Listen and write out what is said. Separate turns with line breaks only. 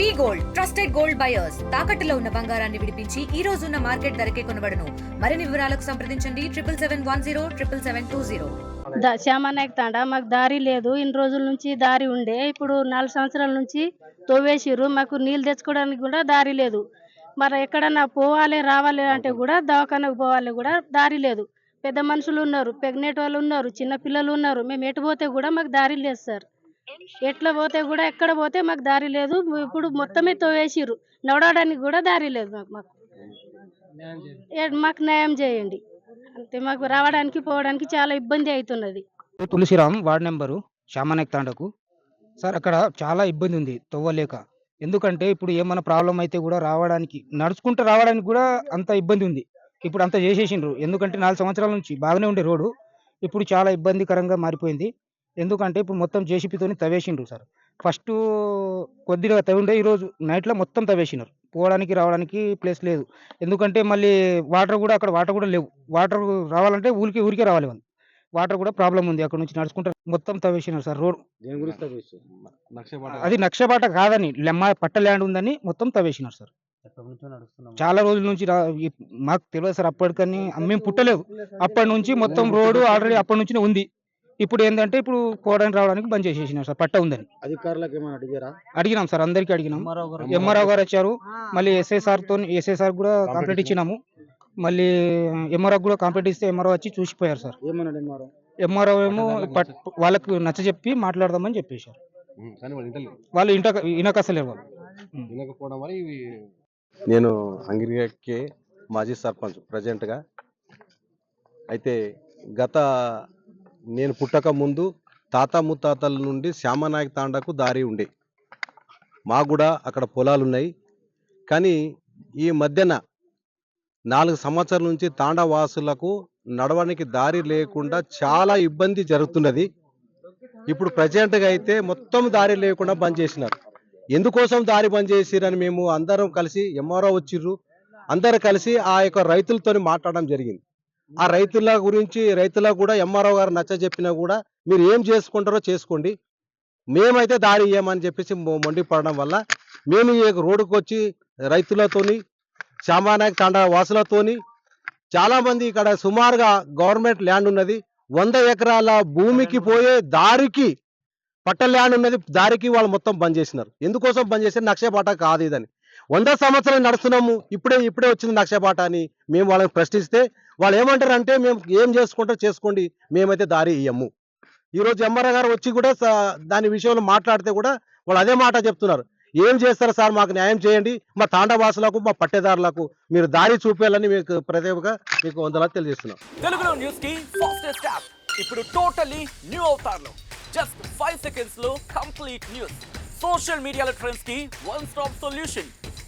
V gold trusted gold buyers. తాకట్టులో ఉన్న బంగారాన్ని విడిపించి ఈ రోజు ఉన్న మార్కెట్ ధరకే కొనబడను. మరిన్ని వివరాలకు సంప్రదించండి. Triple seven one zero triple seven two zero.
The- Shyamnayak Thanda మాకు దారి లేదు. ఇన్ని రోజుల నుంచి దారి ఉండే. ఇప్పుడు నాలుగు సంవత్సరాల నుంచి తవ్వేసిర్రు మాకు నీళ్ళు తెచ్చుకోవడానికి కూడా దారి లేదు. మరి ఎక్కడన్నా పోవాలి రావాలి అంటే కూడా దవాఖానకు పోవాలి కూడా దారి లేదు. పెద్ద మనుషులు ఉన్నారు ప్రెగ్నెంట్ వాళ్ళు ఉన్నారు చిన్న పిల్లలు ఉన్నారు. మేము ఎటు పోతే కూడా మాకు దారి లేదు సార్. ఎట్లా పోతే కూడా ఎక్కడ పోతే మాకు దారి లేదు. ఇప్పుడు మొత్తమే తోవేసిర్రు. నడవడానికి కూడా దారి లేదు మాకు. మాకు ఏ- మాకు న్యాయం చేయండి. అంతే మాకు రావడానికి పోవడానికి చాలా ఇబ్బంది అవుతున్నది.
తులసిరామ్ వార్డ్ నెంబరు శ్యామనాయక్ తాండకు. సార్ అక్కడ చాలా ఇబ్బంది ఉంది తవ్వలేక. ఎందుకంటే ఇప్పుడు ఏమైనా ప్రాబ్లం అయితే కూడా రావడానికి నడుచుకుంటూ రావడానికి కూడా అంత ఇబ్బంది ఉంది. ఇప్పుడు అంత చేసేసిండ్రు. ఎందుకంటే నాలుగు సంవత్సరాల నుంచి బాగానే ఉండే రోడ్డు. ఇప్పుడు చాలా ఇబ్బందికరంగా మారిపోయింది. ఎందుకంటే ఇప్పుడు మొత్తం జేసీపీతోని తవ్వేసిండ్రు సార్. ఫస్ట్ కొద్దిగా తవ్విండే ఈరోజు నైట్లో మొత్తం తవ్వేసినారు. పోవడానికి రావడానికి ప్లేస్ లేదు. ఎందుకంటే మళ్ళీ వాటర్ కూడా అక్కడ వాటర్ కూడా లేవు. వాటర్ రావాలంటే ఊరికి ఊరికే రావాలి వాళ్ళు. వాటర్ కూడా ప్రాబ్లం ఉంది అక్కడ నుంచి నడుచుకుంటారు మొత్తం తవ్వేసినారు సార్ రోడ్.
నక్షపాట.
అది నక్షబాట కాదని లెమ్మ పట్ట ల్యాండ్ ఉందని మొత్తం తవ్వేసినారు సార్. చాలా రోజుల నుంచి మాకు తెలియదు సార్ అప్పటికని. మేము పుట్టలేదు. అప్పటి నుంచి మొత్తం రోడ్డు ఆల్రెడీ అప్పటి నుంచి ఉంది. ఇప్పుడు ఏంటంటే ఇప్పుడు పోవడానికి రావడానికి బంద్ చేసేసినారు సార్ పట్ట ఉందని.
అధికారులకు ఏమైనా అడిగారా?
అడిగినాం సార్ అందరికీ అడిగినాం. ఎంఆర్ఓ గారు వచ్చారు మళ్ళీ ఎస్ఐసార్తో ఎస్ఐసార్ కూడా కంప్లైంట్ ఇచ్చినాము. మళ్ళీ ఎంఆర్ఓ కూడా కంప్లైంట్ ఇస్తే ఎంఆర్ఓ వచ్చి చూసిపోయారు సార్.
ఏమన్నాడు ఎంఆర్ఓ?
ఎంఆర్ఓ ఏమో పట్- వాళ్ళకు నచ్చ చెప్పి మాట్లాడదామని చెప్పేశారు.
కానీ వాళ్ళు
ఇంట ఇనకసలేరు వాళ్ళు.
నేను అంగిరికే మాజీ సర్పంచ్ ప్రజెంట్గా అయితే గత నేను పుట్టక ముందు తాత ముత్తాతల నుండి శ్యామనాయక్ తాండాకు దారి ఉండే. మాకు కూడా అక్కడ పొలాలు ఉన్నాయి కానీ ఈ మధ్యన నాలుగు సంవత్సరాల నుంచి తాండా వాసులకు నడవడానికి దారి లేకుండా చాలా ఇబ్బంది జరుగుతున్నది. ఇప్పుడు ప్రజెంట్గా అయితే మొత్తం దారి లేకుండా బంద్ చేసినారు. ఎందుకోసం దారి బంద్ చేసిరని మేము అందరం కలిసి ఎంఆర్ఓ వచ్చిర్రు. అందరు కలిసి ఆ యొక్క రైతులతో మాట్లాడడం జరిగింది. ఆ రైతుల గురించి రైతులకు కూడా ఎంఆర్ఓ గారు నచ్చ చెప్పినా కూడా మీరు ఏం చేసుకుంటారో చేసుకోండి. మేమైతే దారి ఇయ్యమని చెప్పేసి మొండిపడడం వల్ల మేము ఈ రోడ్డుకు వచ్చి రైతులతోని శ్యామానాయక్ తాండా వాసులతోని చాలా మంది ఇక్కడ సుమారుగా గవర్నమెంట్ ల్యాండ్ ఉన్నది. వంద ఎకరాల భూమికి పోయే దారికి పట్ట ల్యాండ్ ఉన్నది దారికి వాళ్ళు మొత్తం బంద్ చేసినారు. ఎందుకోసం బంద్ చేసి నక్షపాట కాదు ఇదని. వంద సంవత్సరాలు నడుస్తున్నాము ఇప్పుడే ఇప్పుడే వచ్చింది నక్షపాట అని మేము వాళ్ళని ప్రశ్నిస్తే వాళ్ళు ఏమంటారు అంటే మేము ఏం చేసుకుంటారో చేసుకోండి మేమైతే దారి ఇయ్యము. ఈరోజు ఎంఆర్ఆర్ గారు వచ్చి కూడా దాని విషయంలో మాట్లాడితే కూడా వాళ్ళు అదే మాట చెప్తున్నారు. ఏం చేస్తారు సార్ మాకు న్యాయం చేయండి మా తాండవాసులకు మా పట్టేదారులకు మీరు దారి చూపేయాలని మీకు ప్రత్యేకంగా మీకు వందలా తెలియజేస్తున్నాం.
తెలుగులో న్యూస్కి ఫాస్టెస్ట్ యాప్ ఇప్పుడు టోటలీ న్యూ జస్ట్ ఫైవ్ సెకండ్స్లో కంప్లీట్ న్యూస్ సోషల్ మీడియాలో ట్రెండ్స్కి one stop solution